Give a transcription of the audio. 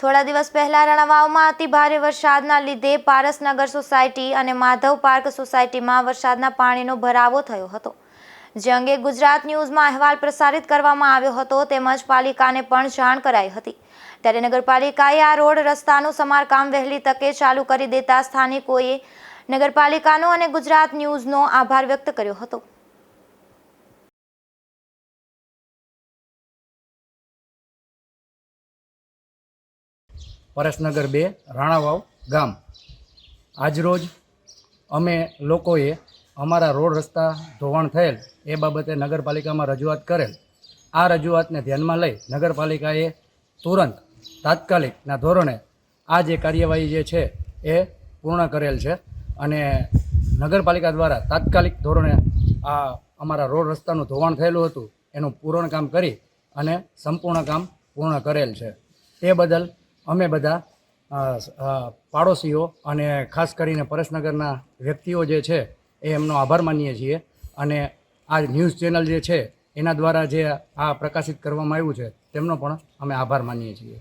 થોડા દિવસ પહેલા રણાવાવમાં અતિ ભારે વરસાદના લીધે પારસનગર સોસાયટી અને માધવ પાર્ક સોસાયટીમાં વરસાદના પાણીનો ભરાવો થયો હતો. જે અંગે ગુજરાત ન્યૂઝમાં અહેવાલ પ્રસારિત કરવામાં આવ્યો હતો તેમજ પાલિકાને પણ જાણ કરાઈ હતી. ત્યારે નગરપાલિકાએ આ રોડ રસ્તાનું સમારકામ વહેલી તકે ચાલુ કરી દેતા સ્થાનિકોએ નગરપાલિકાનો અને ગુજરાત ન્યૂઝનો આભાર વ્યક્ત કર્યો હતો. પરેશનગર બે, રાણાવાવ ગામ. આજરોજ અમે લોકોએ અમારા રોડ રસ્તા ધોવાણ થયેલ, એ બાબતે નગરપાલિકામાં રજૂઆત કરેલ. આ રજૂઆતને ધ્યાનમાં લઈ નગરપાલિકાએ તુરંત તાત્કાલિકના ધોરણે આ જે કાર્યવાહી જે છે, એ પૂર્ણ કરેલ છે અને નગરપાલિકા દ્વારા તાત્કાલિક ધોરણે આ અમારા રોડ રસ્તાનું ધોવાણ થયેલું હતું, એનું પૂરણ કામ કરી અને સંપૂર્ણ કામ પૂર્ણ કરેલ છે. તે બદલ અમે બધા પાડોશીઓ અને ખાસ કરીને પરેશનગરના વ્યક્તિઓ જે છે, એ એમનો આભાર માનીએ છીએ. અને આ ન્યૂઝ ચેનલ જે છે, એના દ્વારા જે આ પ્રકાશિત કરવામાં આવ્યું છે, તેમનો પણ અમે આભાર માનીએ છીએ.